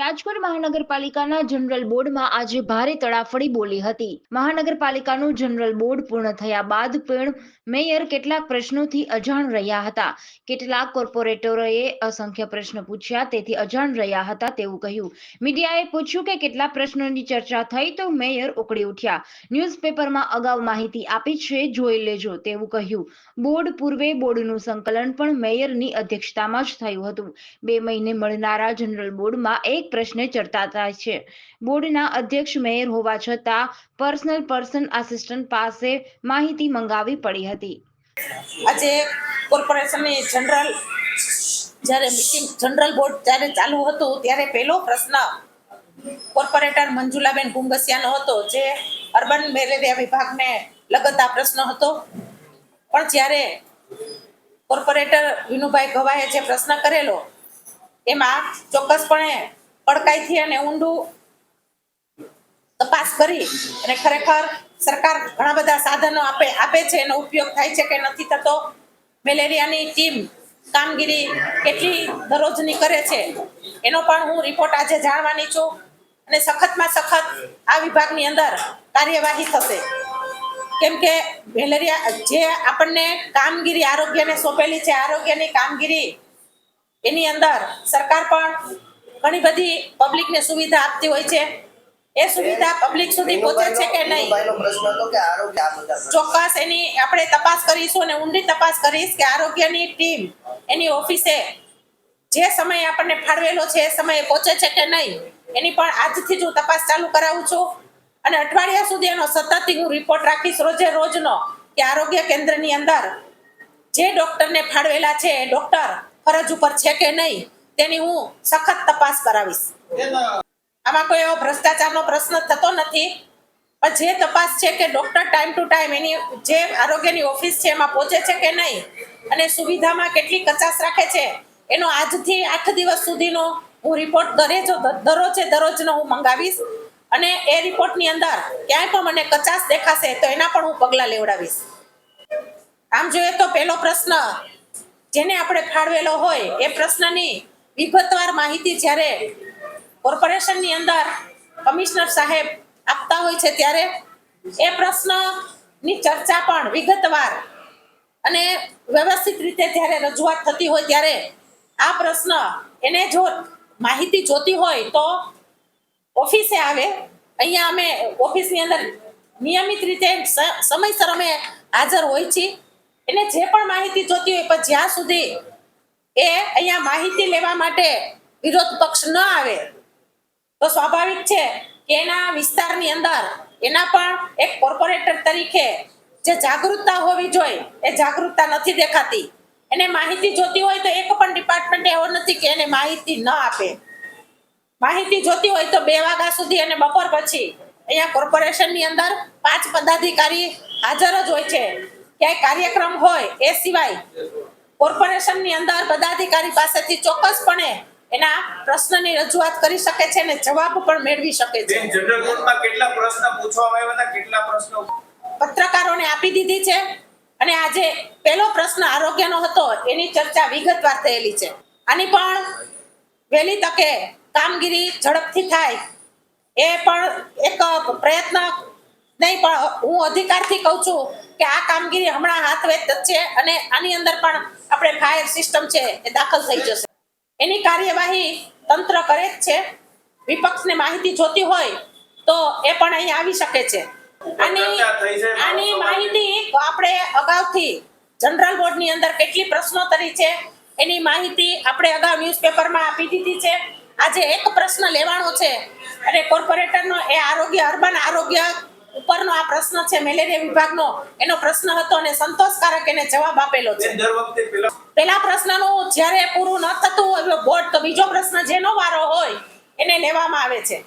રાજકોટ મહાનગરપાલિકાના જનરલ બોર્ડમાં આજે ભારે તડાફડી બોલી હતી. મહાનગરપાલિકાનું જનરલ બોર્ડ પૂર્ણ થયા બાદ પણ મેયર કેટલાક પ્રશ્નોથી અજાણ રહ્યા હતા. કેટલાક કોર્પોરેટરોએ અસંખ્ય પ્રશ્ન પૂછ્યા, તેથી અજાણ રહ્યા હતા તેવું કહ્યું. મીડિયાએ પૂછ્યું કે કેટલા પ્રશ્નોની ચર્ચા થઈ તો મેયર ઉકળી ઉઠ્યા. ન્યૂઝપેપરમાં અગાઉ માહિતી આપી છે, જોઈ લેજો તેવું કહ્યું. બોર્ડ પૂર્વે બોર્ડનું સંકલન પણ મેયરની અધ્યક્ષતામાં જ થયું હતું. બે મહિને મળનારા જનરલ બોર્ડમાં એક પ્રશ્ને ચર્ચા થાય છે. બોર્ડના અધ્યક્ષ મેયર હોવા છતાં પર્સનલ પર્સન આસિસ્ટન્ટ પાસે માહિતી મંગાવી પડી હતી. આજે કોર્પોરેશનની જનરલ જ્યારે મિટિંગ જનરલ બોર્ડ જ્યારે ચાલુ હતું ત્યારે પહેલો પ્રશ્ન કોર્પોરેટર મંજુલાબેન ગુંગસિયાનો હતો જે અર્બન મેલેરિયા વિભાગને લગત આ પ્રશ્ન હતો. પણ જ્યારે કોર્પોરેટર વિનુભાઈ ગવાએ જે પ્રશ્ન કરેલો, એમાં ચોક્કસપણે કડકાઈથી અને ઊંડું તપાસ કરી અને ખરેખર સરકાર ઘણા બધા સાધનો આપે આપે છે, એનો ઉપયોગ થાય છે કે નથી થતો. મેલેરિયાની ટીમ કામગીરી કેટલી દરરોજની કરે છે, એનો પણ હું રિપોર્ટ આજે જાણવાની છું અને સખતમાં સખત આ વિભાગની અંદર કાર્યવાહી થશે. કેમ કે મેલેરિયા જે આપણને કામગીરી આરોગ્યને સોંપેલી છે, આરોગ્યની કામગીરી એની અંદર સરકાર પણ ઘણી બધી પબ્લિકને સુવિધા આપતી હોય છે. એ સુવિધા પબ્લિક સુધી પહોંચે છે કે નહીં. ચોક્કસ એની આપણે તપાસ કરીશું અને ઊંડી તપાસ કરીશ કે આરોગ્યની ટીમ એની ઓફિસે જે સમય આપણને ફાળવેલો છે એ સમયે પહોંચે છે કે નહીં એની પણ આજથી જ હું તપાસ ચાલુ કરાવું છું. અને અઠવાડિયા સુધી એનો સતત હું રિપોર્ટ રાખીશ રોજે રોજનો કે આરોગ્ય કેન્દ્રની અંદર જે ડોક્ટરને ફાળવેલા છે એ ડોક્ટર ફરજ ઉપર છે કે નહીં? તેની હું સખત તપાસ કરાવીશ. આમાં કોઈ એવો ભ્રષ્ટાચારનો પ્રશ્ન થતો નથી. પણ જે તપાસ છે કે ડોક્ટર ટાઈમ ટુ ટાઈમ એની જે આરોગ્યની ઓફિસ છે એમાં પહોંચે છે કે નહીં અને સુવિધામાં કેટલી કચાશ રાખે છે, એનો આજથી આઠ દિવસ સુધીનો હું રિપોર્ટ દરેજ દરરોજે દરરોજનો હું મંગાવીશ. અને એ રિપોર્ટની અંદર ક્યાંય પણ મને કચાશ દેખાશે તો એના પણ હું પગલાં લેવડાવીશ. આમ જોઈએ તો પહેલો પ્રશ્ન, જેને આપણે ફાળવેલો હોય એ પ્રશ્નની વિગતવાર માહિતી જ્યારે કોર્પોરેશનની અંદર કમિશનર સાહેબ આપતા હોય છે ત્યારે એ પ્રશ્નની ચર્ચા પણ વિગતવાર અને વ્યવસ્થિત રીતે જ્યારે રજૂઆત થતી હોય ત્યારે આ પ્રશ્ન એને જો માહિતી જોતી હોય તો ઓફિસે આવે. અહીંયા અમે ઓફિસની અંદર નિયમિત રીતે સમયસર અમે હાજર હોય છીએ. એને જે પણ માહિતી જોતી હોય પણ જ્યાં સુધી એ અહીંયા માહિતી લેવા માટે વિરોધ પક્ષ ન આવે. તો સ્વાભાવિક છે કે એના વિસ્તારની અંદર એના પણ એક કોર્પોરેટર તરીકે જે જાગૃતતા હોવી જોઈએ એ જાગૃતતા નથી દેખાતી. એને માહિતી જોતી હોય તો એક પણ ડિપાર્ટમેન્ટ એવો નથી કે એને માહિતી ન આપે. માહિતી જોતી હોય તો બે વાગ્યા સુધી અને બપોર પછી અહીંયા કોર્પોરેશનની અંદર પાંચ પદાધિકારી હાજર જ હોય છે. ક્યાંય કાર્યક્રમ હોય એ સિવાય કોર્પોરેશનની અંદર પદાધિકારી પાસેથી ચોક્કસપણે એના પ્રશ્નની રજૂઆત કરી શકે છે અને જવાબ પણ મેળવી શકે છે. જનરલ બોર્ડમાં કેટલા પ્રશ્ન પૂછવામાં આવ્યા હતા? કેટલા પ્રશ્નો? પત્રકારોને આપી દીધી છે અને આજે પહેલો પ્રશ્ન આરોગ્યનો હતો એની ચર્ચા વિગતવાર થયેલી છે. આની પણ વહેલી તકે કામગીરી ઝડપથી થાય એ પણ એક પ્રયત્ન નહીં પણ હું અધિકારથી કહું છું કે આ કામગીરી હમણાં હાથ વેત છે અને આની અંદર પણ આપણે ફાયર સિસ્ટમ છે એ દાખલ થઈ જશે. એની કાર્યવાહી તંત્ર કરે જ છે. વિપક્ષને માહિતી જોતી હોય તો એ પણ અહીં આવી શકે છે. આની. આની માહિતી આપણે અગાઉથી જનરલ બોર્ડની અંદર કેટલી પ્રશ્નોત્તરી છે એની માહિતી આપણે અગાઉ ન્યૂઝપેપરમાં આપી દીધી છે. આજે એક પ્રશ્ન લેવાનો છે અને કોર્પોરેટરનો એ આરોગ્ય અર્બન આરોગ્ય ઉપરનો આ પ્રશ્ન છે મેલેરિયા વિભાગનો. એનો પ્રશ્ન હતો અને સંતોષકારક એને જવાબ આપેલો છે. પેલા પ્રશ્નનું જ્યારે પૂરું ન થતું હોય બોર્ડ તો બીજો પ્રશ્ન જેનો વારો હોય એને લેવામાં આવે છે.